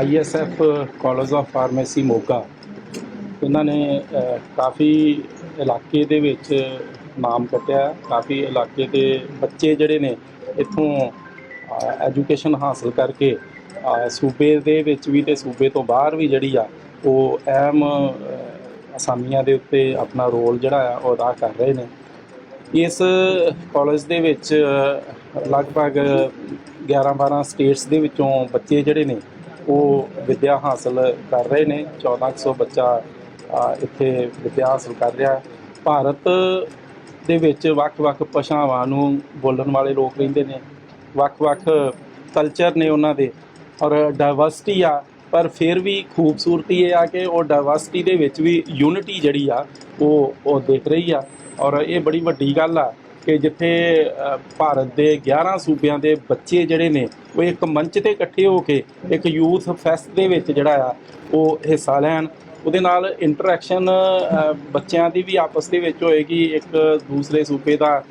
I S F college of pharmacy Moga. ਉਹਨਾਂ ਨੇ ਕਾਫੀ ਇਲਾਕੇ ਦੇ ਵਿੱਚ ਨਾਮ ਕੱਟਿਆ। ਕਾਫੀ ਇਲਾਕੇ ਦੇ ਬੱਚੇ ਜਿਹੜੇ ਨੇ, ਇੱਥੋਂ ਐਜੂਕੇਸ਼ਨ ਹਾਸਲ ਕਰਕੇ ਸੂਬੇ ਦੇ ਵਿੱਚ ਵੀ ਤੇ ਸੂਬੇ ਤੋਂ ਬਾਹਰ ਵੀ ਜਿਹੜੀ ਆ, ਉਹ ਅਹਿਮ ਅਸਾਮੀਆਂ ਦੇ ਉੱਤੇ ਆਪਣਾ ਰੋਲ ਜਿਹੜਾ ਆ, ਉਹ ਅਦਾ ਕਰ ਰਹੇ ਨੇ। ਇਸ ਕਾਲਜ ਦੇ ਵਿੱਚ ਲਗਭਗ 11-12 ਸਟੇਟਸ ਦੇ ਵਿੱਚੋਂ ਬੱਚੇ ਜਿਹੜੇ ਨੇ ਉਹ ਵਿੱਦਿਆ ਹਾਸਲ ਕਰ ਰਹੇ ਨੇ। 1400 ਬੱਚਾ ਇੱਥੇ ਵਿੱਦਿਆ ਹਾਸਲ ਕਰ ਰਿਹਾ ਭਾਰਤ ਦੇ ਵਿੱਚ ਵੱਖ-ਵੱਖ ਭਾਸ਼ਾਵਾਂ ਨੂੰ ਬੋਲਣ ਵਾਲੇ ਲੋਕ ਰਹਿੰਦੇ ਨੇ। ਵੱਖ-ਵੱਖ ਕਲਚਰ ਨੇ ਉਹਨਾਂ ਦੇ। ਔਰ ਡਾਈਵਰਸਿਟੀ ਆ, ਪਰ ਫਿਰ ਵੀ ਖੂਬਸੂਰਤੀ ਇਹ ਆ ਕਿ ਉਹ ਡਾਈਵਰਸਿਟੀ ਦੇ ਵਿੱਚ ਵੀ ਯੂਨਿਟੀ ਜਿਹੜੀ ਆ, ਉਹ ਉਹ ਦੇਖ ਰਹੀ ਆ। ਔਰ ਇਹ ਬੜੀ ਵੱਡੀ ਗੱਲ ਆ। ਕਿ ਜਿੱਥੇ ਭਾਰਤ ਦੇ 11 ਸੂਬਿਆਂ ਦੇ ਬੱਚੇ ਜਿਹੜੇ ਨੇ, ਉਹ ਇੱਕ ਮੰਚ ਤੇ ਇਕੱਠੇ ਹੋ ਕੇ ਇੱਕ ਯੂਥ ਫੈਸਟ ਦੇ ਵਿੱਚ ਜਿਹੜਾ ਆ, ਉਹ ਹਿੱਸਾ ਲੈਣ। ਉਹਦੇ ਨਾਲ ਇੰਟਰੈਕਸ਼ਨ ਬੱਚਿਆਂ ਦੀ ਵੀ ਆਪਸ ਦੇ ਵਿੱਚ ਹੋਏਗੀ। ਇੱਕ ਦੂਸਰੇ ਸੂਬੇ ਦਾ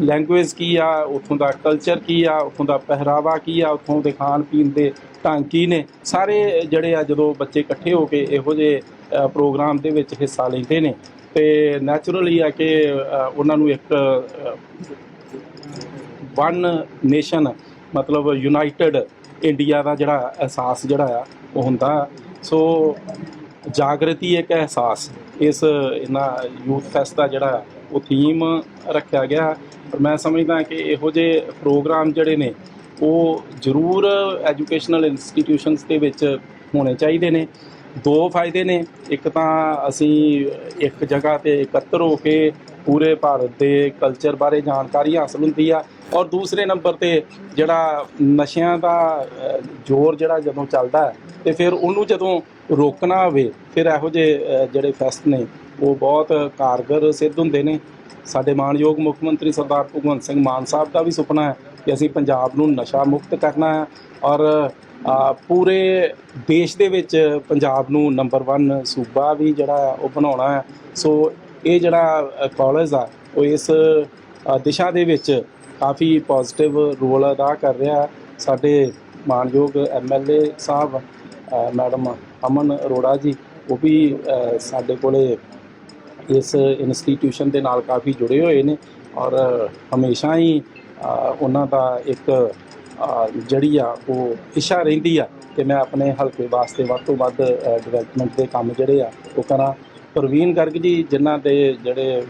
ਲੈਂਗੁਏਜ ਕੀ ਆ, ਉੱਥੋਂ ਦਾ ਕਲਚਰ ਕੀ ਆ, ਉੱਥੋਂ ਦਾ ਪਹਿਰਾਵਾ ਕੀ ਆ, ਉੱਥੋਂ ਦੇ ਖਾਣ ਪੀਣ ਦੇ ਢੰਗ ਕੀ ਨੇ। ਸਾਰੇ ਜਿਹੜੇ ਆ ਜਦੋਂ ਬੱਚੇ ਇਕੱਠੇ ਹੋ ਕੇ ਇਹੋ ਜਿਹੇ ਪ੍ਰੋਗਰਾਮ ਦੇ ਵਿੱਚ ਹਿੱਸਾ ਲੈਂਦੇ ਨੇ। ਤੇ ਨੈਚੁਰਲੀ ਆ ਕਿ ਉਹਨਾਂ ਨੂੰ ਇੱਕ ਵਨ ਨੇਸ਼ਨ ਮਤਲਬ ਯੂਨਾਈਟਿਡ ਇੰਡੀਆ ਦਾ ਜਿਹੜਾ ਅਹਿਸਾਸ ਜਿਹੜਾ ਆ, ਉਹ ਹੁੰਦਾ। ਸੋ ਜਾਗਰਤੀ ਇੱਕ ਅਹਿਸਾਸ। ਇਸ, ਇਹਨਾਂ ਯੂਥ ਫੈਸਟ ਦਾ ਜਿਹੜਾ ਉਹ ਥੀਮ ਰੱਖਿਆ ਗਿਆ। ਪਰ ਮੈਂ ਸਮਝਦਾ ਕਿ ਇਹੋ ਜਿਹੇ ਪ੍ਰੋਗਰਾਮ ਜਿਹੜੇ ਨੇ, ਉਹ ਜ਼ਰੂਰ ਐਜੂਕੇਸ਼ਨਲ ਇੰਸਟੀਟਿਊਸ਼ਨਸ ਦੇ ਵਿੱਚ ਹੋਣੇ ਚਾਹੀਦੇ ਨੇ। ਦੋ ਫਾਇਦੇ ਨੇ। ਇੱਕ ਤਾਂ ਅਸੀਂ ਇੱਕ ਜਗ੍ਹਾ ਤੇ ਇਕੱਤਰ ਹੋ ਕੇ ਪੂਰੇ ਭਾਰਤ ਦੇ ਕਲਚਰ ਬਾਰੇ ਜਾਣਕਾਰੀ ਹਾਸਲ ਹੁੰਦੀ ਆ ਔਰ ਦੂਸਰੇ ਨੰਬਰ ਤੇ ਜਿਹੜਾ ਨਸ਼ਿਆਂ ਦਾ ਜ਼ੋਰ ਜਿਹੜਾ ਜਦੋਂ ਚੱਲਦਾ ਹੈ ਤੇ ਫਿਰ ਉਹਨੂੰ ਜਦੋਂ ਰੋਕਣਾ ਹੋਵੇ, ਫਿਰ ਇਹੋ ਜਿਹੇ ਜਿਹੜੇ ਫੈਸਟ ਨੇ, ਉਹ ਬਹੁਤ ਕਾਰਗਰ ਸਿੱਧ ਹੁੰਦੇ ਨੇ। ਸਾਡੇ ਮਾਨਯੋਗ ਮੁੱਖ ਮੰਤਰੀ ਸਰਦਾਰ ਭਗਵੰਤ ਸਿੰਘ ਮਾਨ ਸਾਹਿਬ ਦਾ ਵੀ ਸੁਪਨਾ ਹੈ ਕਿ ਅਸੀਂ ਪੰਜਾਬ ਨੂੰ ਨਸ਼ਾ ਮੁਕਤ ਕਰਨਾ ਹੈ ਔਰ ਪੂਰੇ ਦੇਸ਼ ਦੇ ਵਿੱਚ ਪੰਜਾਬ ਨੂੰ ਨੰਬਰ 1 ਸੂਬਾ ਵੀ ਜਿਹੜਾ ਹੈ, ਉਹ ਬਣਾਉਣਾ ਹੈ। ਸੋ ਇਹ ਜਿਹੜਾ ਕਾਲਜ ਆ, ਉਹ ਇਸ ਦਿਸ਼ਾ ਦੇ ਵਿੱਚ ਕਾਫੀ ਪੋਜ਼ਿਟਿਵ ਰੋਲ ਅਦਾ ਕਰ ਰਿਹਾ ਸਾਡੇ ਮਾਨਯੋਗ ਐਮਐਲਏ ਸਾਹਿਬ ਮੈਡਮ ਅਮਨ ਅਰੋੜਾ ਜੀ, ਉਹ ਵੀ ਸਾਡੇ ਕੋਲੇ ਇਸ ਇੰਸਟੀਟਿਊਸ਼ਨ ਦੇ ਨਾਲ ਕਾਫੀ ਜੁੜੇ ਹੋਏ ਨੇ ਔਰ ਹਮੇਸ਼ਾ ਹੀ ਉਹਨਾਂ ਦਾ ਇੱਕ ਜਿਹੜੀ ਆ, ਉਹ ਇੱਛਾ ਰਹਿੰਦੀ ਆ ਕਿ ਮੈਂ ਆਪਣੇ ਹਲਕੇ ਵਾਸਤੇ ਵੱਧ ਤੋਂ ਵੱਧ ਡਿਵੈਲਪਮੈਂਟ ਦੇ ਕੰਮ ਜਿਹੜੇ ਆ, ਉਹ ਕਰਾਂ। ਪ੍ਰਵੀਨ ਗਰਗ ਜੀ, ਜਿਨ੍ਹਾਂ ਦੇ ਜਿਹੜੇ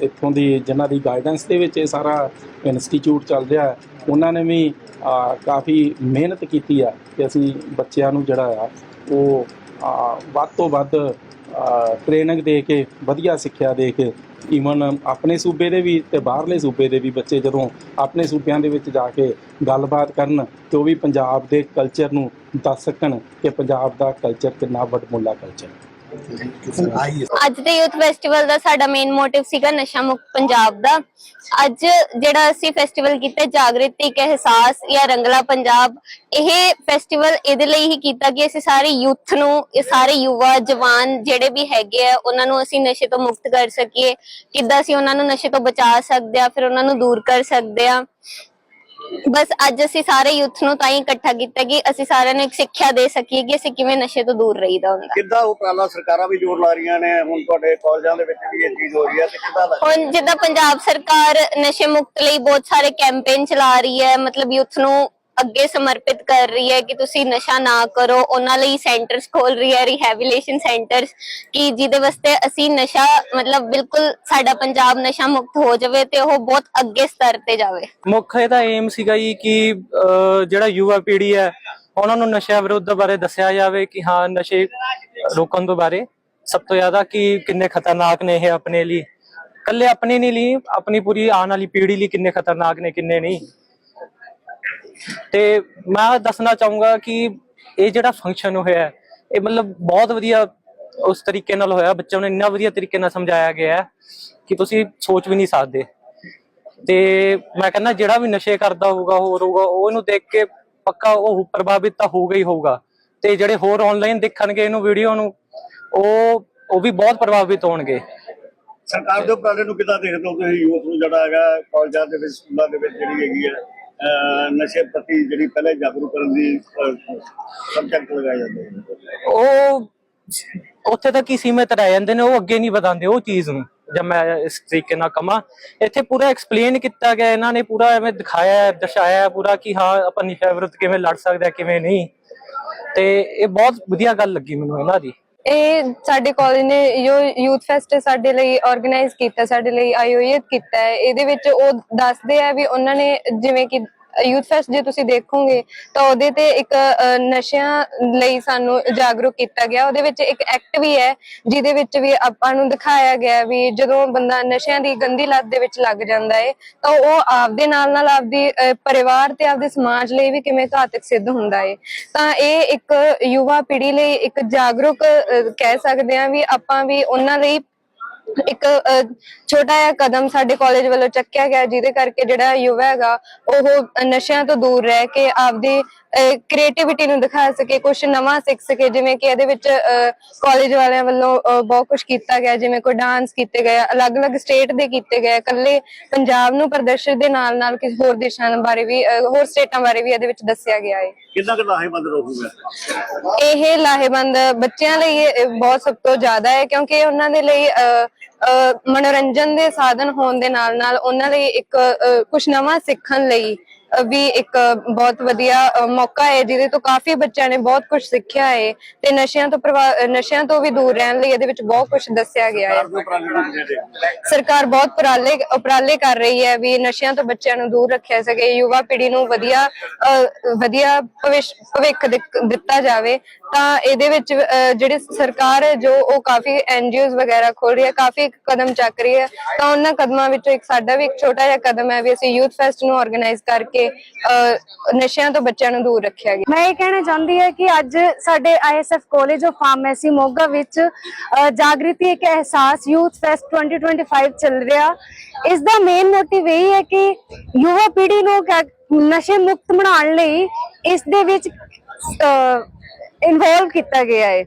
ਇੱਥੋਂ ਦੀ, ਜਿਨ੍ਹਾਂ ਦੀ ਗਾਈਡੈਂਸ ਦੇ ਵਿੱਚ ਇਹ ਸਾਰਾ ਇੰਸਟੀਚਿਊਟ ਚੱਲ ਰਿਹਾ ਹੈ, ਉਹਨਾਂ ਨੇ ਵੀ ਕਾਫੀ ਮਿਹਨਤ ਕੀਤੀ ਆ ਕਿ ਅਸੀਂ ਬੱਚਿਆਂ ਨੂੰ ਜਿਹੜਾ ਆ, ਉਹ ਵੱਧ ਤੋਂ ਵੱਧ ਟ੍ਰੇਨਿੰਗ ਦੇ ਕੇ, ਵਧੀਆ ਸਿੱਖਿਆ ਦੇ ਕੇ ਈਵਨ ਆਪਣੇ ਸੂਬੇ ਦੇ ਵੀ ਤੇ ਬਾਹਰਲੇ ਸੂਬੇ ਦੇ ਵੀ ਬੱਚੇ ਜਦੋਂ ਆਪਣੇ ਸੂਬਿਆਂ ਦੇ ਵਿੱਚ ਜਾ ਕੇ ਗੱਲਬਾਤ ਕਰਨ ਤੇ ਉਹ ਵੀ ਪੰਜਾਬ ਦੇ ਕਲਚਰ ਨੂੰ ਦੱਸ ਸਕਣ ਕਿ ਪੰਜਾਬ ਦਾ ਕਲਚਰ ਕਿੰਨਾ ਵੱਡਮੁੱਲਾ ਕਲਚਰ ਹੈ। ਅੱਜ ਦੇ ਯੂਥ ਫੈਸਟੀਵਲ ਦਾ ਸਾਡਾ ਮੇਨ ਮੋਟਿਵ ਸੀਗਾ ਨਸ਼ਾ ਮੁਕਤ ਪੰਜਾਬ ਦਾ। ਅੱਜ ਜਿਹੜਾ ਅਸੀਂ ਫੈਸਟੀਵਲ ਕੀਤਾ, ਜਾਗਰਿਤੀ ਇੱਕ ਅਹਿਸਾਸ ਜਾਂ ਰੰਗਲਾ ਪੰਜਾਬ, ਇਹ ਫੈਸਟੀਵਲ ਇਹਦੇ ਲਈ ਹੀ ਕੀਤਾ ਕਿ ਅਸੀਂ ਸਾਰੇ ਯੂਥ ਨੂੰ, ਇਹ ਸਾਰੇ ਯੁਵਾ, ਜਵਾਨ ਜਿਹੜੇ ਵੀ ਹੈਗੇ ਆ, ਉਹਨਾਂ ਨੂੰ ਅਸੀਂ ਨਸ਼ੇ ਤੋਂ ਮੁਕਤ ਕਰ ਸਕੀਏ। ਕਿੱਦਾਂ ਅਸੀਂ ਉਹਨਾਂ ਨੂੰ ਨਸ਼ੇ ਤੋਂ ਬਚਾ ਸਕਦੇ ਆ, ਫਿਰ ਉਹਨਾਂ ਨੂੰ ਦੂਰ ਕਰ ਸਕਦੇ ਆ। ਬਸ ਅੱਜ ਅਸੀਂ ਸਾਰੇ ਯੂਥ ਨੂੰ ਤਾਂ ਹੀ ਇਕੱਠਾ ਕੀਤਾ ਕਿ ਅਸੀਂ ਸਾਰਿਆਂ ਨੂੰ ਇੱਕ ਸਿੱਖਿਆ ਦੇ ਸਕੀਏ ਕਿ ਅਸੀਂ ਕਿਵੇਂ ਨਸ਼ੇ ਤੋਂ ਦੂਰ ਰਹੀਦਾ ਹੁੰਦਾ। ਕਿੱਦਾਂ ਉਪਰਾਲਾ ਸਰਕਾਰਾਂ ਵੀ ਜ਼ੋਰ ਲਾ ਰਹੀਆਂ ਨੇ ਹੁਣ ਤੁਹਾਡੇ ਕਾਲਜਾਂ ਦੇ ਵਿੱਚ ਵੀ ਇਹ ਚੀਜ਼ ਹੋ ਰਹੀ ਹੈ ਤੇ ਕਿੱਦਾਂ ਲੱਗ ਹੁਣ ਜਿੱਦਾਂ ਪੰਜਾਬ ਸਰਕਾਰ ਨਸ਼ੇ ਮੁਕਤ ਲਈ ਬਹੁਤ ਸਾਰੇ ਕੈਂਪੇਨ ਚਲਾ ਰਹੀ ਹੈ ਮਤਲਬ ਯੂਥ ਨੂੰ ਅੱਗੇ ਸਮਰਪਿਤ ਕਰ ਰਹੀ ਹੈ ਕਿ ਤੁਸੀਂ ਨਸ਼ਾ ਨਾ ਕਰੋ, ਉਹਨਾਂ ਲਈ ਸੈਂਟਰਸ ਖੋਲ ਰਹੀ ਹੈ ਰਿਹੈਬਿਲਿਟੇਸ਼ਨ ਸੈਂਟਰਸ ਕਿ ਜਿਹਦੇ ਵਾਸਤੇ ਅਸੀਂ ਨਸ਼ਾ, ਮਤਲਬ ਬਿਲਕੁਲ ਸਾਡਾ ਪੰਜਾਬ ਨਸ਼ਾ ਮੁਕਤ ਹੋ ਜਾਵੇ ਤੇ ਉਹ ਬਹੁਤ ਅੱਗੇ ਸਤਰ ਤੇ ਜਾਵੇ। ਮੁੱਖ ਇਹਦਾ ਏਮ ਸੀਗਾ ਜੀ ਕਿ ਜਿਹੜਾ ਯੁਵਾ ਪੀੜ੍ਹੀ ਹੈ, ਉਹਨਾਂ ਨੂੰ ਨਸ਼ਾ ਵਿਰੁੱਧ ਬਾਰੇ ਦੱਸਿਆ ਜਾਵੇ ਕਿ ਹਾਂ, ਨਸ਼ੇ ਰੋਕਣ ਤੋਂ ਬਾਰੇ। ਸਭ ਤੋਂ ਜ਼ਿਆਦਾ ਕਿ ਕਿੰਨੇ ਖਤਰਨਾਕ ਨੇ ਇਹ ਆਪਣੇ ਲਈ। ਕੱਲੇ ਆਪਣੇ ਨਹੀਂ ਲਈ, ਆਪਣੀ ਪੂਰੀ ਆਉਣ ਵਾਲੀ ਪੀੜ੍ਹੀ ਲਈ ਕਿੰਨੇ ਖਤਰਨਾਕ ਨੇ, ਕਿੰਨੇ ਨਹੀਂ। ਤੇ ਮੈਂ ਦੱਸਣਾ ਚਾਹੂੰਗਾ ਕਿ ਇਹ ਜਿਹੜਾ ਫੰਕਸ਼ਨ ਹੋਇਆ ਇਹ ਮਤਲਬ ਬਹੁਤ ਵਧੀਆ ਉਸ ਤਰੀਕੇ ਨਾਲ ਹੋਇਆ। ਬੱਚਿਆਂ ਨੂੰ ਇੰਨਾ ਵਧੀਆ ਤਰੀਕੇ ਨਾਲ ਸਮਝਾਇਆ ਗਿਆ ਕਿ ਤੁਸੀਂ ਸੋਚ ਵੀ ਨਹੀਂ ਸਕਦੇ। ਤੇ ਮੈਂ ਕਹਿੰਦਾ ਜਿਹੜਾ ਵੀ ਨਸ਼ੇ ਕਰਦਾ ਹੋਊਗਾ, ਹੋਰ ਹੋਊਗਾ ਉਹ ਦੇਖ ਕੇ ਪੱਕਾ ਉਹ ਪ੍ਰਭਾਵਿਤ ਤਾਂ ਹੋਊਗਾ ਹੀ ਹੋਊਗਾ। ਤੇ ਜਿਹੜੇ ਹੋਰ ਆਨਲਾਈਨ ਦੇਖਣਗੇ ਇਹਨੂੰ ਵੀਡੀਓ ਨੂੰ, ਉਹ ਉਹ ਵੀ ਬਹੁਤ ਪ੍ਰਭਾਵਿਤ ਹੋਣਗੇ। ਸਰਕਾਰ ਦੇ ਉਪਰਾਲੇ ਨੂੰ ਕਿੱਦਾਂ ਦੇਖਦੇ ਹੋ ਤੁਸੀਂ? ਯੂਥ ਨੂੰ ਜਿਹੜਾ ਹੈਗਾ, ਕਾਲਜਾਂ ਦੇ ਵਿੱਚ, ਸਕੂਲਾਂ ਦੇ ਵਿੱਚ ਜਿਹੜੀ ਹੈਗੀ ਹੈ। ਨਸ਼ੇ ਪ੍ਰਤੀ ਜਿਹੜੀ ਪਹਿਲੇ ਜਾਗਰੂਕ ਕਰਨ ਦੀ ਸਬਜੈਕਟ ਲਗਾਏ ਜਾਂਦੇ ਨੇ। ਉਹ ਉੱਥੇ ਤੱਕ ਹੀ ਸੀਮਿਤ ਰਹਿ ਜਾਂਦੇ ਨੇ, ਉਹ ਅੱਗੇ ਨਹੀਂ ਵਧਾਉਂਦੇ ਉਹ ਚੀਜ਼ ਨੂੰ, ਜਦ ਮੈਂ ਇਸ ਤਰੀਕੇ ਨਾਲ ਕਮਾ ਇੱਥੇ ਪੂਰਾ ਐਕਸਪਲੇਨ ਕੀਤਾ ਗਿਆ, ਇਹਨਾਂ ਨੇ ਪੂਰਾ ਐਵੇਂ ਦਿਖਾਇਆ, ਦਰਸਾਇਆ ਪੂਰਾ ਕਿ ਹਾਂ, ਆਪਾਂ ਨਿਸ਼ਾ ਵਿਰੁੱਧ ਕਿਵੇਂ ਲੜ ਸਕਦਾ ਕਿਵੇਂ ਨਹੀਂ। ਤੇ ਇਹ ਬਹੁਤ ਵਧੀਆ ਗੱਲ ਲੱਗੀ ਮੈਨੂੰ ਇਹਨਾਂ ਦੀ। ਇਹ ਸਾਡੇ ਕਾਲਜ ਨੇ ਜੋ ਯੂਥ ਫੈਸਟ ਸਾਡੇ ਲਈ ਆਰਗੇਨਾਈਜ਼ ਕੀਤਾ, ਸਾਡੇ ਲਈ ਆਯੋਜਿਤ ਕੀਤਾ ਹੈ। ਇਹਦੇ ਵਿੱਚ ਉਹ ਦੱਸਦੇ ਆ ਵੀ ਉਹਨਾਂ ਨੇ ਜਿਵੇਂ ਕਿ ਯੂਥ ਫੈਸਟ ਜੇ ਤੁਸੀਂ ਦੇਖੋਗੇ, ਤਾਂ ਉਹਦੇ ਤੇ ਇੱਕ ਨਸ਼ਿਆਂ ਲਈ ਸਾਨੂੰ ਜਾਗਰੂਕ ਕੀਤਾ ਗਿਆ। ਉਹਦੇ ਵਿੱਚ ਇੱਕ ਐਕਟ ਵੀ ਹੈ, ਜਿਹਦੇ ਵਿੱਚ ਵੀ ਆਪਾਂ ਨੂੰ ਦਿਖਾਇਆ ਗਿਆ ਵੀ ਜਦੋਂ ਬੰਦਾ ਨਸ਼ਿਆਂ ਦੀ ਗੰਦੀ ਲੱਤ ਦੇ ਵਿੱਚ ਲੱਗ ਜਾਂਦਾ ਹੈ ਤਾਂ ਉਹ ਆਪਦੇ ਨਾਲ ਨਾਲ ਆਪਦੀ ਪਰਿਵਾਰ ਤੇ ਆਪਦੇ ਸਮਾਜ ਲਈ ਵੀ ਕਿਵੇਂ ਘਾਤਕ ਸਿੱਧ ਹੁੰਦਾ ਹੈ ਤਾਂ ਇਹ ਇੱਕ ਯੁਵਾ ਪੀੜ੍ਹੀ ਲਈ ਇੱਕ ਜਾਗਰੂਕ ਕਹਿ ਸਕਦੇ ਹਾਂ ਵੀ ਆਪਾਂ ਵੀ ਉਹਨਾਂ ਲਈ ਇੱਕ ਅ, ਛੋਟਾ ਜਿਹਾ ਕਦਮ ਸਾਡੇ ਕਾਲਜ ਵੱਲੋਂ ਚੱਕਿਆ ਗਿਆ ਜਿਹਦੇ ਕਰਕੇ ਜਿਹੜਾ ਯੁਵਾ ਹੈਗਾ ਉਹ ਨਸ਼ਿਆਂ ਤੋਂ ਦੂਰ ਰਹਿ ਕੇ ਆਪਦੀ ਕ੍ਰੀਏਟੀਵਿਟੀ ਨੂੰ ਦਿਖਾ ਸਕੇ ਕੁਝ ਨਵਾਂ ਸਿੱਖ ਸਕੇ ਜਿਵੇਂ ਕਿ ਇਹਦੇ ਵਿੱਚ ਕਾਲਜ ਵਾਲਿਆਂ ਵੱਲੋਂ ਬਹੁਤ ਕੁਝ ਕੀਤਾ ਗਿਆ ਜਿਵੇਂ ਕੋਈ ਡਾਂਸ ਕੀਤੇ ਗਏ ਅਲੱਗ-ਅਲੱਗ ਸਟੇਟ ਦੇ ਕੀਤੇ ਗਏ ਇਕੱਲੇ ਪੰਜਾਬ ਨੂੰ ਪ੍ਰਦਰਸ਼ਨ ਦੇ ਨਾਲ-ਨਾਲ ਕਿਸੇ ਹੋਰ ਦੇਸ਼ਾਂ ਬਾਰੇ ਵੀ ਹੋਰ ਸਟੇਟਾਂ ਬਾਰੇ ਵੀ ਇਹਦੇ ਵਿੱਚ ਦੱਸਿਆ ਗਿਆ ਹੈ। ਕਿੰਨਾ ਕੁ ਲਾਹੇਵੰਦ ਰਹੂਗਾ? ਇਹ ਲਾਹੇਵੰਦ ਬੱਚਿਆਂ ਲਈ ਬਹੁਤ ਸਭ ਤੋਂ ਜ਼ਿਆਦਾ ਹੈ ਕਿਉਂਕਿ ਉਹਨਾਂ ਦੇ ਲਈ ਮਨੋਰੰਜਨ ਦੇ ਸਾਧਨ ਹੋਣ ਦੇ ਨਾਲ ਨਾਲ ਉਹਨਾਂ ਲਈ ਇੱਕ ਕੁਝ ਨਵਾਂ ਸਿੱਖਣ ਲਈ ਵੀ ਇੱਕ ਬਹੁਤ ਵਧੀਆ ਮੌਕਾ ਹੈ ਜਿਹਦੇ ਤੋਂ ਕਾਫੀ ਬੱਚਿਆਂ ਨੇ ਬਹੁਤ ਕੁਝ ਸਿੱਖਿਆ ਹੈ ਤੇ ਨਸ਼ਿਆਂ ਤੋਂ ਨਸ਼ਿਆਂ ਤੋਂ ਵੀ ਦੂਰ ਰਹਿਣ ਲਈ ਇਹਦੇ ਵਿੱਚ ਬਹੁਤ ਕੁਝ ਦੱਸਿਆ ਗਿਆ ਹੈ। ਸਰਕਾਰ ਬਹੁਤ ਉਪਰਾਲੇ ਉਪਰਾਲੇ ਕਰ ਰਹੀ ਹੈ ਵੀ ਨਸ਼ਿਆਂ ਤੋਂ ਬੱਚਿਆਂ ਨੂੰ ਦੂਰ ਰੱਖਿਆ ਸਕੇ ਯੁਵਾ ਪੀੜ੍ਹੀ ਨੂੰ ਵਧੀਆ ਵਧੀਆ ਭਵਿੱਖ ਦਿੱਤਾ ਜਾਵੇ। ਤਾਂ ਇਹਦੇ ਵਿੱਚ ਜਿਹੜੀ ਸਰਕਾਰ ਹੈ ਜੋ ਉਹ ਕਾਫੀ ਐਨਜੀਓਜ਼ ਵਗੈਰਾ ਖੋਲ ਰਹੀ ਹੈ ਕਾਫੀ ਕਦਮ ਚੱਕ ਰਹੀ ਹੈ। ਤਾਂ ਉਹਨਾਂ ਕਦਮਾਂ ਵਿੱਚੋਂ ਇੱਕ ਸਾਡਾ ਵੀ ਇੱਕ ਛੋਟਾ ਜਿਹਾ ਕਦਮ ਹੈ ਵੀ ਅਸੀਂ ਯੂਥ ਫੈਸਟ ਨੂੰ ਆਰਗੇਨਾਈਜ਼ ਕਰਕੇ ਅ, ਨਸ਼ਿਆਂ ਤੋਂ ਬੱਚਿਆਂ ਨੂੰ ਦੂਰ ਰੱਖਿਆ ਗਿਆ। ਮੈਂ ਇਹ ਕਹਿਣਾ ਚਾਹੁੰਦੀ ਹਾਂ ਕਿ ਅੱਜ ਸਾਡੇ I S F college of pharmacy Moga ਵਿੱਚ ਜਾਗ੍ਰਿਤੀ ਇੱਕ ਅਹਿਸਾਸ ਯੂਥ ਫੈਸਟ 2025 ਚੱਲ ਰਿਹਾ। ਇਸ ਦਾ ਮੇਨ ਮੋਟਿਵ ਇਹ ਹੈ ਕਿ ਯੁਵਾ ਪੀੜ੍ਹੀ ਨੂੰ ਨਸ਼ੇ ਮੁਕਤ ਬਣਾਉਣ ਲਈ ਇਸ ਦੇ ਵਿੱਚ ਇਨਵੋਲਵ ਕੀਤਾ ਗਿਆ ਹੈ।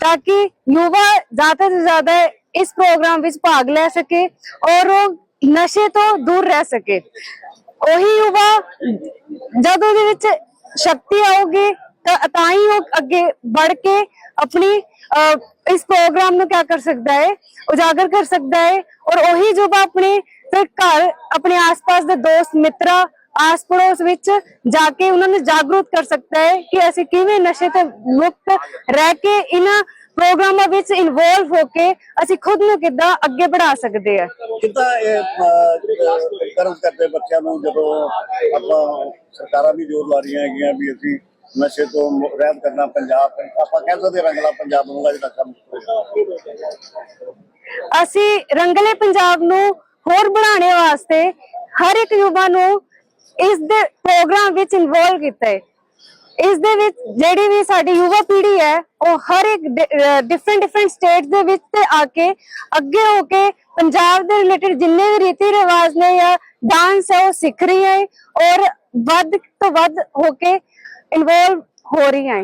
ਤਾਂ ਕਿ ਯੁਵਾ ਜ਼ਿਆਦਾ ਤੋਂ ਜ਼ਿਆਦਾ ਇਸ ਪ੍ਰੋਗਰਾਮ ਵਿੱਚ ਭਾਗ ਲੈ ਸਕੇ ਔਰ ਉਹ ਨਸ਼ੇ ਤੋਂ ਦੂਰ ਰਹਿ ਸਕੇ। ਉਹੀ ਯੁਵਾ ਜਦ ਉਹਦੇ ਵਿੱਚ ਸ਼ਕਤੀ ਆਊਗੀ ਤਾਂ ਹੀ ਉਹ ਅੱਗੇ ਵੱਧ ਕੇ ਆਪਣੀ ਇਸ ਪ੍ਰੋਗਰਾਮ ਨੂੰ ਕਿਆ ਕਰ ਸਕਦਾ ਹੈ ਉਜਾਗਰ ਕਰ ਸਕਦਾ ਹੈ ਔਰ ਉਹੀ ਯੁਵਾ ਆਪਣੇ ਫਿਰ ਘਰ, ਆਪਣੇ ਆਸ-ਪਾਸ ਦੇ ਦੋਸਤ, ਮਿੱਤਰਾਂ ਆਸ ਪੜੋਸ ਵਿੱਚ ਜਾ ਕੇ ਉਹਨਾਂ ਨੂੰ ਜਾਗਰੂਕ ਕਰ ਸਕਦਾ ਹੈ ਕਿ ਅਸੀਂ ਕਿਵੇਂ ਨਸ਼ੇ ਤੇ ਮੁਕਤ ਰਹਿ ਕੇ ਇਹਨਾਂ ਪ੍ਰੋਗਰਾਮਾਂ ਵਿੱਚ ਇਨਵੋਲਵ ਹੋ ਕੇ ਅਸੀਂ ਖੁਦ ਨੂੰ ਕਿੱਦਾਂ ਅੱਗੇ ਵਧਾ ਸਕਦੇ ਹਾਂ ਕਿੱਦਾਂ ਇਹ ਕਰਮ ਕਰਦੇ ਬੱਚਿਆਂ ਨੂੰ ਜਦੋਂ ਆਪਾਂ ਸਰਕਾਰਾਂ ਵੀ ਜ਼ੋਰ ਲਾ ਰਹੀਆਂ ਹੈਗੀਆਂ ਵੀ ਅਸੀਂ ਨਸ਼ੇ ਤੋਂ ਰਹਿਤ ਕਰਨਾ ਪੰਜਾਬ ਆਪਾਂ ਕਹਿ ਸਕਦੇ ਰੰਗਲਾ ਪੰਜਾਬ ਨੂੰ ਜਿਹੜਾ ਕੰਮ ਅਸੀਂ ਰੰਗਲੇ ਪੰਜਾਬ ਨੂੰ ਹੋਰ ਬਣਾਉਣ ਵਾਸਤੇ ਹਰ ਇੱਕ ਯੁਵਾ ਨੂੰ ਇਸ ਦੇ ਪ੍ਰੋਗਰਾਮ ਵਿੱਚ ਇਨਵੋਲਵ ਕੀਤਾ ਹੈ। ਇਸ ਦੇ ਵਿੱਚ ਜਿਹੜੀ ਵੀ ਸਾਡੀ ਯੁਵਾ ਪੀੜ੍ਹੀ ਹੈ, ਉਹ ਹਰ ਇੱਕ ਡਿਫਰੈਂਟ ਡਿਫਰੈਂਟ ਸਟੇਟ ਦੇ ਵਿੱਚ ਤੇ ਆ ਕੇ ਅੱਗੇ ਹੋ ਕੇ ਪੰਜਾਬ ਦੇ ਰਿਲੇਟਡ ਜਿੰਨੇ ਵੀ ਰੀਤੀ ਰਿਵਾਜ ਨੇ ਜਾਂ ਡਾਂਸ ਹੈ, ਉਹ ਸਿੱਖ ਰਹੀ ਹੈ ਔਰ ਵੱਧ ਤੋਂ ਵੱਧ ਹੋ ਕੇ ਇਨਵੋਲਵ ਹੋ ਰਹੀ ਹੈ।